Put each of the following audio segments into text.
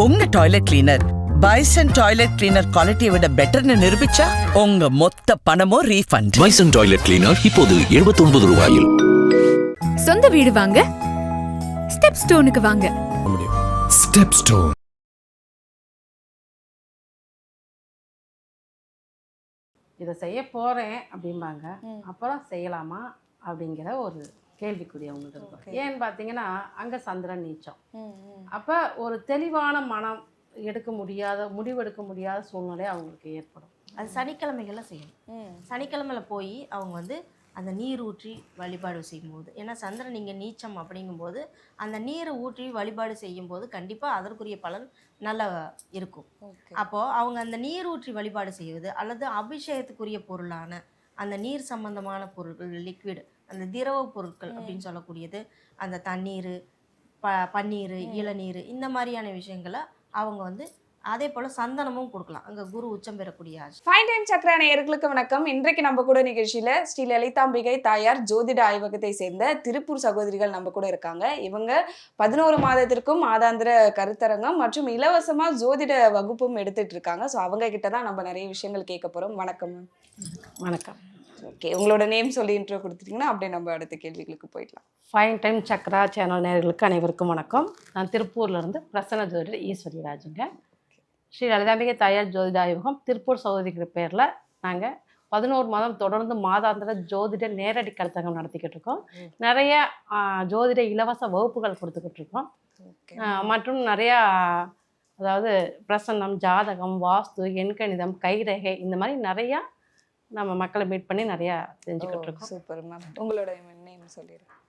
உங்க toilet cleaner Bison toilet cleaner குவாலிட்டியை விட பெட்டர்னு நிரூபிச்சா உங்க மொத்த பணமும் ரீஃபண்ட் பைசன் டாய்லெட் கிளீனர் இப்போது 79 ரூபாயில். சொந்த வீடு வாங்க ஸ்டெப் ஸ்டோனுக்கு வாங்க. ஸ்டெப் ஸ்டோன் இதை செய்ய போகிறேன் அப்படிம்பாங்க. அப்புறம் செய்யலாமா அப்படிங்கிற ஒரு கேள்விக்குறி அவங்களுக்கு ஏன்னு பார்த்தீங்கன்னா அங்கே சந்திரன் நீச்சம் அப்போ ஒரு தெளிவான மனம் எடுக்க முடியாத முடிவெடுக்க முடியாத சூழ்நிலை அவங்களுக்கு ஏற்படும். அது சனிக்கிழமைகளில் செய்யணும். சனிக்கிழமையில போய் அவங்க வந்து அந்த நீர் ஊற்றி வழிபாடு செய்யும்போது ஏன்னா சந்திரன் இங்கே நீச்சம் அப்படிங்கும்போது அந்த நீரை ஊற்றி வழிபாடு செய்யும்போது கண்டிப்பாக அதற்குரிய பலன் நல்லா இருக்கும். அப்போது அவங்க அந்த நீர் ஊற்றி வழிபாடு செய்வது அல்லது அபிஷேகத்துக்குரிய பொருளான அந்த நீர் சம்பந்தமான பொருட்கள் லிக்விட் அந்த திரவ பொருட்கள் அப்படின்னு சொல்லக்கூடியது அந்த தண்ணீர் ப பன்னீர் இளநீர் இந்த மாதிரியான விஷயங்களை அவங்க வந்து அதே போல் சந்தனமும் கொடுக்கலாம். அங்கே குரு உச்சம் பெறக்கூடிய ஃபைன் டைம் சக்கர நேயர்களுக்கு வணக்கம். இன்றைக்கு நம்ம கூட நிகழ்ச்சியில ஸ்ரீ லலிதாம்பிகை தாயார் ஜோதிட ஆய்வகத்தை சேர்ந்த திருப்பூர் சகோதரிகள் நம்ம கூட இருக்காங்க. இவங்க பதினோரு மாதத்திற்கும் மாதாந்திர கருத்தரங்கம் மற்றும் இலவசமா ஜோதிட வகுப்பும் எடுத்துட்டு இருக்காங்க. ஸோ அவங்க கிட்ட தான் நம்ம நிறைய விஷயங்கள் கேட்க போறோம். வணக்கம் வணக்கம். ஓகே உங்களோட நேம் சொல்லி இன்ட்ரோ கொடுத்துட்டீங்கன்னா அப்படியே நம்ம அடுத்த கேள்விகளுக்கு போயிடலாம். ஃபைன் டைம் சக்ரா சேனல் நேயர்களுக்கு அனைவருக்கும் வணக்கம். நான் திருப்பூர்லேருந்து பிரசன்ன ஜோதிடர் ஈஸ்வரி ராஜுங்க. ஸ்ரீ லலிதாம்பிகை தாயார் ஜோதிட ஆய்வகம் திருப்பூர் சகோதரிக்கிற பேரில் நாங்கள் பதினோரு மாதம் தொடர்ந்து மாதாந்திர ஜோதிட நேரடி கருத்தரங்கம் நடத்திக்கிட்டு இருக்கோம். நிறைய ஜோதிட இலவச வகுப்புகள் கொடுத்துக்கிட்டு இருக்கோம். மற்றும் நிறையா அதாவது பிரசன்னம் ஜாதகம் வாஸ்து எண்கணிதம் கைரேகை இந்த மாதிரி நிறையா நம்ம மக்களை மீட் பண்ணி நிறையா செஞ்சுக்கிட்டு இருக்கோம். சூப்பர் மேம் உங்களோட நேம் சொல்லிடுறேன்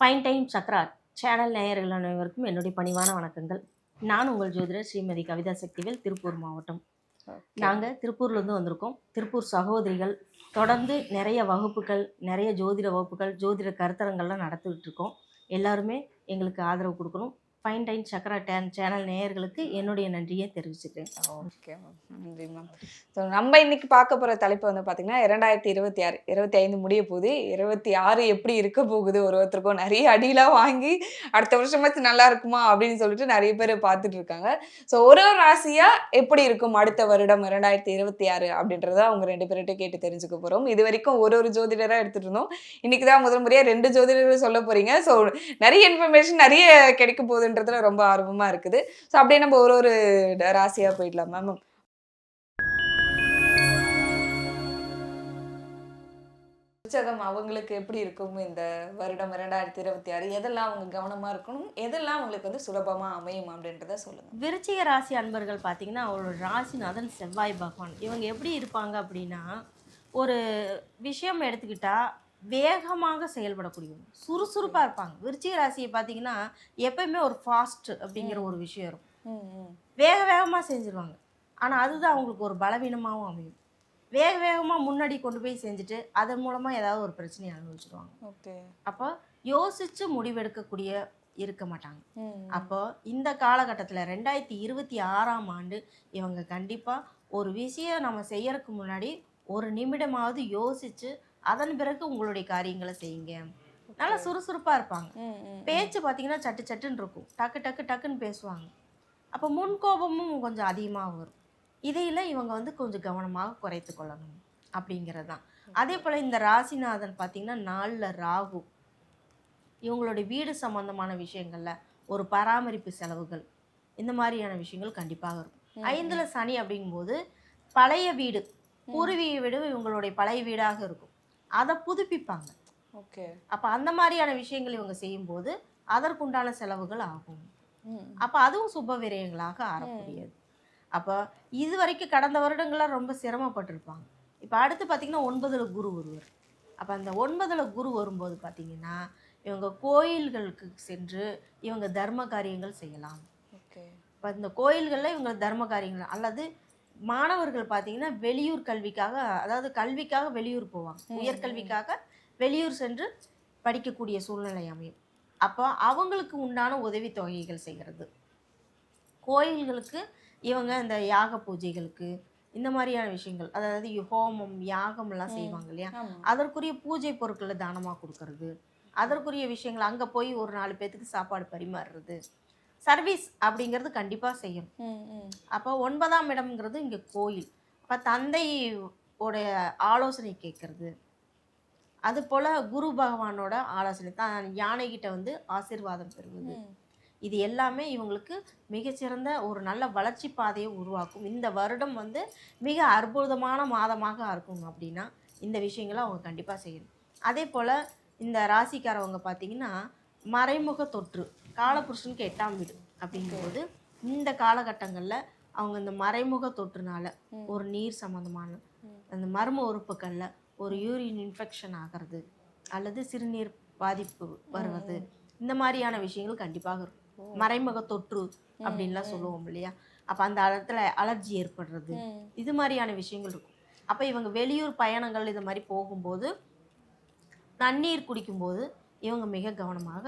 ஃபைன் டைம் சக்ரா சேனல் நேயர்கள் அனைவருக்கும் என்னுடைய பணிவான வணக்கங்கள். நான் உங்கள் ஜோதிடர் ஸ்ரீமதி கவிதா சக்திவேல் திருப்பூர் மாவட்டம். நாங்கள் திருப்பூர்லேருந்து வந்திருக்கோம். திருப்பூர் சகோதரிகள் தொடர்ந்து நிறைய வகுப்புகள் நிறைய ஜோதிட வகுப்புகள் ஜோதிட கருத்தரங்கள்லாம் நடத்திக்கிட்டு இருக்கோம். எல்லாருமே எங்களுக்கு ஆதரவு கொடுக்கணும். ஃபைன் டைன் சக்கரா டேன் சேனல் நேயர்களுக்கு என்னுடைய நன்றியை தெரிவிச்சுக்கிறேன். ஓகே மேம் நன்றி மேம் ஸோ நம்ம இன்னைக்கு பார்க்க போகிற தலைப்பு வந்து பார்த்தீங்கன்னா இரண்டாயிரத்தி இருபத்தி ஆறு இருபத்தி ஐந்து முடிய போகுது. இருபத்தி ஆறு எப்படி இருக்க போகுது? ஒரு ஒருத்தருக்கும் நிறைய அடியெலாம் வாங்கி அடுத்த வருஷமாச்சு நல்லா இருக்குமா? அப்படின்னு சொல்லிட்டு நிறைய பேர் பார்த்துட்டு இருக்காங்க. ஸோ ஒரு ஒரு ராசியாக எப்படி இருக்கும் அடுத்த வருடம் இரண்டாயிரத்தி இருபத்தி ஆறு அப்படின்றத அவங்க ரெண்டு பேர்கிட்ட கேட்டு தெரிஞ்சுக்க போகிறோம் இது வரைக்கும் ஒரு ஒரு ஜோதிடராக எடுத்துகிட்டு இருந்தோம். இன்னைக்கு தான் முதல் முறையாக ரெண்டு ஜோதிடர்கள் சொல்ல போகிறீங்க ஸோ நிறைய இன்ஃபர்மேஷன் நிறைய கிடைக்க போகுதுன்றதுல ரொம்ப ஆர்வமாக இருக்குது. ஸோ அப்படியே நம்ம ஒரு ஒரு ராசியாக போயிடலாம் மேம். உற்சாகம் அவங்களுக்கு எப்படி இருக்கும் இந்த வருடம் இரண்டாயிரத்தி இருபத்தி ஆறு? எதெல்லாம் அவங்க கவனமாக இருக்கணும்? எதெல்லாம் அவங்களுக்கு வந்து சுலபமாக அமையும் அப்படின்றத சொல்லுங்கள் விருச்சிக ராசி அன்பர்கள் பார்த்தீங்கன்னா அவரோட ராசிநாதன் செவ்வாய் பகவான். இவங்க எப்படி இருப்பாங்க அப்படின்னா ஒரு விஷயம் எடுத்துக்கிட்டால் வேகமாக செயல்படக்கூடியவங்க. சுறுசுறுப்பாக இருப்பாங்க. விருச்சிக ராசியை பார்த்தீங்கன்னா எப்பயுமே ஒரு ஃபாஸ்ட் அப்படிங்கிற ஒரு விஷயம் இருக்கும். வேக வேகமாக செஞ்சுருவாங்க. ஆனால் அதுதான் அவங்களுக்கு ஒரு பலவீனமாகவும் அமையும். வேக வேகமாக முன்னாடி கொண்டு போய் செஞ்சுட்டு அதன் மூலமாக ஏதாவது ஒரு பிரச்சனையை அனுபவிச்சிருவாங்க. ஓகே. அப்போ யோசித்து முடிவெடுக்கக்கூடிய இருக்க மாட்டாங்க. அப்போ இந்த காலகட்டத்தில் ரெண்டாயிரத்தி இருபத்தி ஆறாம் ஆண்டு இவங்க கண்டிப்பாக ஒரு விஷயம் நம்ம செய்யறதுக்கு முன்னாடி ஒரு நிமிடமாவது யோசிச்சு அதன் பிறகு உங்களுடைய காரியங்களை செய்யுங்க. நல்லா சுறுசுறுப்பாக இருப்பாங்க. பேச்சு பார்த்தீங்கன்னா சட்டு சட்டுன்னு இருக்கும். டக்கு டக்கு டக்குன்னு பேசுவாங்க. அப்போ முன்கோபமும் கொஞ்சம் அதிகமாக வரும். இதையில இவங்க வந்து கொஞ்சம் கவனமாக குறைத்து கொள்ளணும் அப்படிங்கிறது தான் அதே போல் இந்த ராசிநாதன் பார்த்தீங்கன்னா நாளில் ராகு. இவங்களுடைய வீடு சம்பந்தமான விஷயங்கள்ல ஒரு பராமரிப்பு செலவுகள். இந்த மாதிரியான விஷயங்கள் கண்டிப்பாக இருக்கும். ஐந்துல சனி அப்படிங்கும்போது பழைய வீடு. பூர்வீக வீடு இவங்களுடைய பழைய வீடாக இருக்கும். அதை புதுப்பிப்பாங்க. ஓகே. அப்போ அந்த மாதிரியான விஷயங்கள் இவங்க செய்யும்போது அதற்குண்டான செலவுகள் ஆகும். அப்போ அதுவும் சுப விரயங்களாக ஆறக்கூடியது. அப்போ இது வரைக்கும் கடந்த வருடங்கள்லாம் ரொம்ப சிரமப்பட்டிருப்பாங்க. இப்போ அடுத்து பார்த்திங்கன்னா ஒன்பதுல குரு வருவார் அப்போ அந்த ஒன்பதுல குரு வரும்போது பார்த்திங்கன்னா இவங்க கோயில்களுக்கு சென்று இவங்க தர்ம காரியங்கள் செய்யலாம். ஓகே. இப்போ இந்த கோயில்களில் இவங்க தர்ம காரியங்கள் அல்லது மாணவர்கள் பார்த்தீங்கன்னா வெளியூர் கல்விக்காக அதாவது கல்விக்காக வெளியூர் போவாங்க. உயர்கல்விக்காக வெளியூர் சென்று படிக்கக்கூடிய சூழ்நிலை அமையும். அப்போ அவங்களுக்கு உண்டான உதவித்தொகைகள் செய்கிறது. கோயில்களுக்கு இவங்க இந்த யாக பூஜைகளுக்கு இந்த மாதிரியான விஷயங்கள் அதாவது ஹோமம் யாகம்லாம் செய்வாங்க இல்லையா? அதற்குரிய பூஜை பொருட்களை தானமாக கொடுக்கறது? அதற்குரிய விஷயங்கள் அங்கே போய் ஒரு நாலு பேத்துக்கு சாப்பாடு பரிமாறுறது சர்வீஸ் அப்படிங்கிறது கண்டிப்பாக செய்யணும். ம், ம். அப்போ ஒன்பதாம் இடம்ங்கிறது இங்கே கோயில். அப்போ தந்தை உடைய ஆலோசனை கேட்கறது. அது போல் குரு பகவானோட ஆலோசனை. தான் யானைகிட்ட வந்து ஆசீர்வாதம் பெறுவது. இது எல்லாமே இவங்களுக்கு மிகச்சிறந்த ஒரு நல்ல வளர்ச்சி பாதையை உருவாக்கும். இந்த வருடம் வந்து மிக அற்புதமான மாதமாக இருக்கும் அப்படின்னா இந்த விஷயங்களை அவங்க கண்டிப்பாக செய்யணும். அதே போல் இந்த ராசிக்காரவங்க பார்த்தீங்கன்னா மறைமுக தொற்று. காலபுருஷனுக்கு எட்டாம் வீடு அப்படிங்கும்போது இந்த காலகட்டங்களில் அவங்க இந்த மறைமுக தொற்றுனால ஒரு நீர் சம்மந்தமான அந்த மர்ம உறுப்புகளில் ஒரு யூரின் இன்ஃபெக்ஷன் ஆகிறது அல்லது சிறுநீர் பாதிப்பு வருவது இந்த மாதிரியான விஷயங்கள் கண்டிப்பாக இருக்கும். மறைமுக தொற்று அப்படின்லாம் சொல்லுவோம் இல்லையா? அப்போ அந்த இடத்துல அலர்ஜி ஏற்படுறது. இது மாதிரியான விஷயங்கள் இருக்கும். அப்போ இவங்க வெளியூர் பயணங்கள் இது மாதிரி போகும்போது தண்ணீர் குடிக்கும்போது இவங்க மிக கவனமாக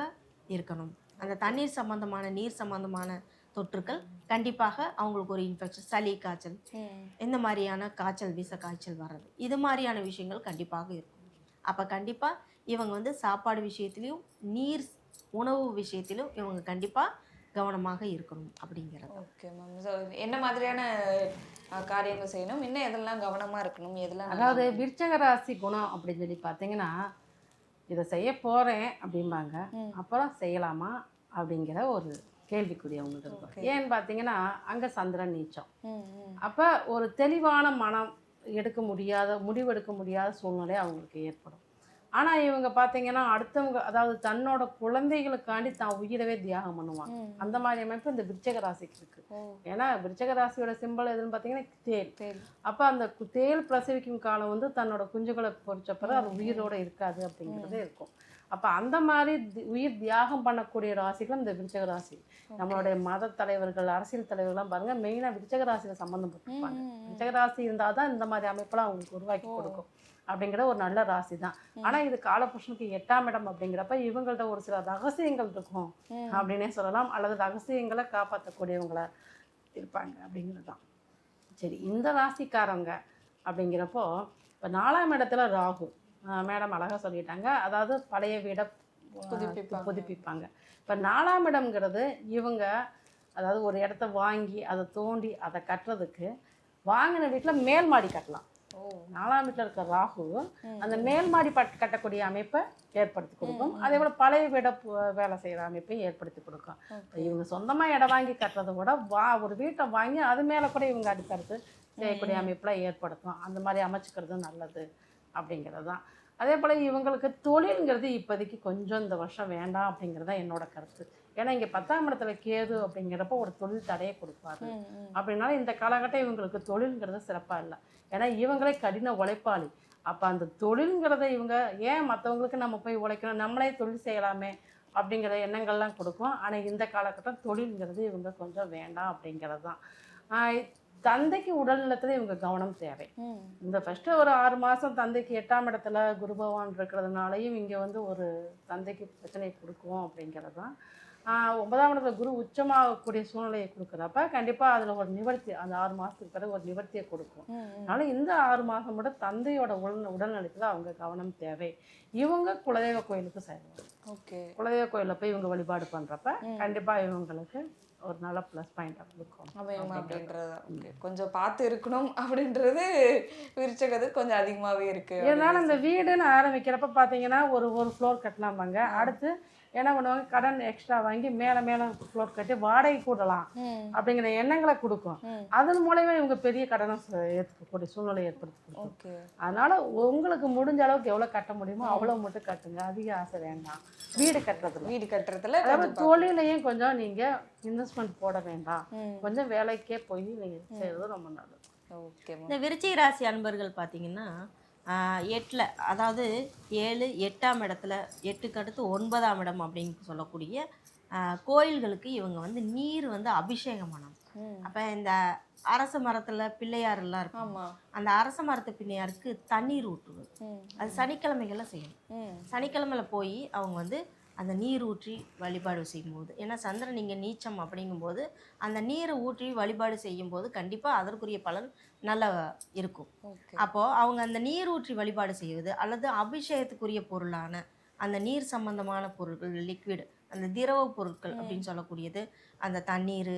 இருக்கணும். அந்த தண்ணீர் சம்பந்தமான நீர் சம்பந்தமான தொற்றுக்கள் கண்டிப்பாக அவங்களுக்கு ஒரு இன்ஃபெக்ஷன் சளி காய்ச்சல். இந்த மாதிரியான காய்ச்சல் வீச காய்ச்சல் வர்றது. இது மாதிரியான விஷயங்கள் கண்டிப்பாக இருக்கும். அப்போ கண்டிப்பாக இவங்க வந்து சாப்பாடு விஷயத்துலையும் நீர் உணவு விஷயத்திலும் இவங்க கண்டிப்பாக கவனமாக இருக்கணும் அப்படிங்கிறது. ஓகே மேம் ஸோ என்ன மாதிரியான காரியங்கள் செய்யணும்? இன்னும் எதெல்லாம் கவனமா இருக்கணும்? எதெல்லாம் அதாவது விருச்சக ராசி குணம் அப்படின்னு சொல்லி பார்த்தீங்கன்னா இதை செய்ய போகிறேன் அப்படிம்பாங்க. அப்புறம் செய்யலாமா? அப்படிங்கிற ஒரு கேள்விக்குறி அவங்கள்ட்ட இருக்கும். ஏன்னு பார்த்தீங்கன்னா அங்கே சந்திரன் நீச்சம். அப்போ ஒரு தெளிவான மனம் எடுக்க முடியாத முடிவெடுக்க முடியாத சூழ்நிலை அவங்களுக்கு ஏற்படும். ஆனால் இவங்க பார்த்தீங்கன்னா அடுத்தவங்க அதாவது தன்னோட குழந்தைகளுக்காண்டி தான் உயிரவே தியாகம் பண்ணுவாங்க. அந்த மாதிரி அமைப்பு இந்த விருச்சக ராசிக்கு இருக்கு. ஏன்னா விருச்சக ராசியோட சிம்பல் எதுன்னு பார்த்தீங்கன்னா தேல் அப்போ அந்த தேல் பிரசவிக்கும் காலம் வந்து தன்னோட குஞ்சுகளை பொறிச்ச பிறகு அது உயிரோட இருக்காது அப்படிங்கிறது இருக்கும். அப்போ அந்த மாதிரி உயிர் தியாகம் பண்ணக்கூடிய ராசிகள் இந்த விருச்சக ராசி. நம்மளுடைய மத தலைவர்கள் அரசியல் தலைவர்கள்லாம் பாருங்க மெயினாக விருச்சக ராசியில் சம்மந்தப்பட்டிருப்பாங்க விருச்சக ராசி இருந்தால் தான் இந்த மாதிரி அமைப்பெல்லாம் அவங்களுக்கு உருவாக்கி கொடுக்கும். அப்படிங்கிற ஒரு நல்ல ராசி தான் ஆனால் இது காலபுருஷனுக்கு எட்டாம் இடம் அப்படிங்கிறப்ப இவங்கள்ட்ட ஒரு சில ரகசியங்கள் இருக்கும் அப்படின்னே சொல்லலாம். அல்லது ரகசியங்களை காப்பாற்றக்கூடியவங்களா இருப்பாங்க அப்படிங்கிறது தான் சரி இந்த ராசிக்காரங்க அப்படிங்கிறப்போ இப்போ நாலாம் இடத்துல ராகு. மேடம் அழகாக சொல்லிட்டாங்க. அதாவது பழைய வீடை ஆஹ் புதுப்பிப்பாங்க. புதுப்பிப்பாங்க. இப்போ நாலாம் இடம்ங்கிறது இவங்க அதாவது ஒரு இடத்த வாங்கி அதை தோண்டி அதை கட்டுறதுக்கு வாங்கின வீட்டில் மேல் மாடி கட்டலாம். ஓ. நாலாம் வீட்டில் இருக்க ராகு அந்த மேல் மாடி பட் கட்டக்கூடிய அமைப்பை ஏற்படுத்தி கொடுக்கும். அதே போல் பழைய வீட வேலை செய்கிற அமைப்பையும் ஏற்படுத்தி கொடுக்கும். இப்ப இவங்க சொந்தமாக இடம் வாங்கி கட்டுறதை விட வா ஒரு வீட்டை வாங்கி அது மேலே கூட இவங்க அடுத்தடுத்து செய்யக்கூடிய அமைப்பில் ஏற்படுத்தும். அந்த மாதிரி அமைச்சுக்கிறது நல்லது. அப்படிங்கிறது தான். அதே போல் இவங்களுக்கு தொழில்ங்கிறது இப்போதைக்கு கொஞ்சம் இந்த வருஷம் வேண்டாம் அப்படிங்கிறது தான் என்னோட கருத்து. ஏன்னா இங்கே பத்தாம் இடத்துல கேது அப்படிங்கிறப்போ ஒரு தொழில் தடையை கொடுப்பாரு. அப்படின்னாலும் இந்த காலகட்டம் இவங்களுக்கு தொழில்ங்கிறது சிறப்பாக இல்லை. ஏன்னா இவங்களே கடின உழைப்பாளி. அப்போ அந்த தொழில்ங்கிறத இவங்க ஏன் மற்றவங்களுக்கு நம்ம போய் உழைக்கணும்? நம்மளே தொழில் செய்யலாமே அப்படிங்கிற எண்ணங்கள்லாம் கொடுக்கும். ஆனால் இந்த காலகட்டம் தொழில்ங்கிறது இவங்க கொஞ்சம் வேண்டாம் அப்படிங்கிறது தான். தந்தைக்கு உடல்நலத்தில் இவங்க கவனம் தேவை. இந்த ஃபஸ்ட்டு ஒரு ஆறு மாதம் தந்தைக்கு எட்டாம் இடத்துல குரு பகவான் இருக்கிறதுனாலையும் இங்கே வந்து ஒரு தந்தைக்கு பிரச்சனையை கொடுக்கும் அப்படிங்கிறது தான் ஒன்பதாம் இடத்துல குரு உச்சமாகக்கூடிய சூழ்நிலையை கொடுக்குறப்ப கண்டிப்பாக அதில் ஒரு நிவர்த்தி அந்த ஆறு மாதத்துக்கு பிறகு ஒரு நிவர்த்தியை கொடுக்கும். அதனால இந்த ஆறு மாதம் கூட தந்தையோட உடல் உடல்நலத்தில் அவங்க கவனம் தேவை. இவங்க குலதெய்வ கோயிலுக்கு செய்வாங்க ஓகே. குலதெய்வ கோயிலில் போய் இவங்க வழிபாடு பண்ணுறப்ப கண்டிப்பாக இவங்களுக்கு ஒரு நல்ல ப்ளஸ் பாயிண்டாக கொடுக்கும் அமையும் அப்படின்றது. கொஞ்சம் பார்த்து இருக்கணும் அப்படின்றது விரிச்சகது கொஞ்சம் அதிகமாவே இருக்கு இருந்தாலும் இந்த வீடுன்னு ஆரம்பிக்கிறப்ப பார்த்தீங்கன்னா ஒரு ஒரு ஃப்ளோர் கட்டலாமாங்க அடுத்து என்ன பண்ணுவாங்க? கடன் எக்ஸ்ட்ரா வாங்கி மேலே மேலே ஃப்ளோர் கட்டி வாடகை கூடலாம். அப்படிங்கிற எண்ணங்களை கொடுக்கும். அதன் மூலயமா இவங்க பெரிய கடனை ஏற்றுக்கக்கூடிய சூழ்நிலை ஏற்படுத்தி கொடுக்கும். ஓகே அதனால உங்களுக்கு முடிஞ்ச அளவுக்கு எவ்வளோ கட்ட முடியுமோ அவ்வளோ மட்டும் கட்டுங்க. அதிக ஆசை வேண்டாம். வீடு கட்டுறதுல. வீடு கட்டுறதுல தொழிலையும் கொஞ்சம் நீங்கள் இன்வெஸ்ட்மெண்ட் போட வேண்டாம். கொஞ்சம் வேலைக்கே போய் நீங்கள் செய்கிறது ரொம்ப நல்லது ஓகே இந்த விருச்சிக ராசி அன்பர்கள் பார்த்தீங்கன்னா எட்டில் அதாவது ஏழு எட்டாம் இடத்துல எட்டுக்கு அடுத்து ஒன்பதாம் இடம் அப்படின்னு சொல்லக்கூடிய கோயில்களுக்கு இவங்க வந்து நீர் வந்து அபிஷேகம் பண்ணணும் ம். அப்போ இந்த அரச மரத்தில் பிள்ளையார் எல்லாம் இருக்கும் ஆமா அந்த அரச மரத்து பிள்ளையாருக்கு தண்ணீர் ஊற்றுவது. அது சனிக்கிழமைகளில் செய்யணும். சனிக்கிழமையில போய் அவங்க வந்து அந்த நீர் ஊற்றி வழிபாடு செய்யும்போது. ஏன்னா சந்திரன் இங்கே நீச்சம் அப்படிங்கும்போது அந்த நீரை ஊற்றி வழிபாடு செய்யும்போது கண்டிப்பாக அதற்குரிய பலன் நல்ல இருக்கும். அப்போது அவங்க அந்த நீர் ஊற்றி வழிபாடு செய்வது அல்லது அபிஷேகத்துக்குரிய பொருளான அந்த நீர் சம்பந்தமான பொருட்கள் லிக்விட் அந்த திரவ பொருட்கள் அப்படின்னு சொல்லக்கூடியது அந்த தண்ணீர்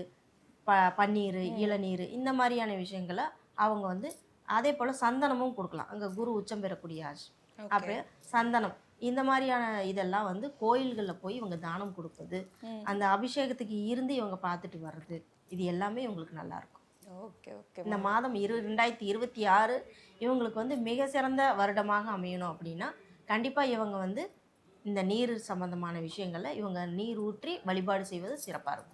ப பன்னீர் இளநீர் இந்த மாதிரியான விஷயங்களை அவங்க வந்து அதே போல் சந்தனமும் கொடுக்கலாம். அங்கே குரு உச்சம் பெறக்கூடிய ஆசை. அப்படியே சந்தனம். இந்த மாதிரியான இதெல்லாம் வந்து கோயில்களில் போய் இவங்க தானம் கொடுப்பது அந்த அபிஷேகத்துக்கு இருந்து இவங்க பார்த்துட்டு வர்றது இது எல்லாமே இவங்களுக்கு நல்லா இருக்கும். Okay okay. இந்த மாதம் இரு ரெண்டாயிரத்தி இருபத்தி ஆறு இவங்களுக்கு வந்து மிக சிறந்த வருடமாக அமையணும் அப்படின்னா கண்டிப்பாக இவங்க வந்து இந்த நீர் சம்பந்தமான விஷயங்களில் இவங்க நீர் ஊற்றி வழிபாடு செய்வது சிறப்பாக இருக்கும்.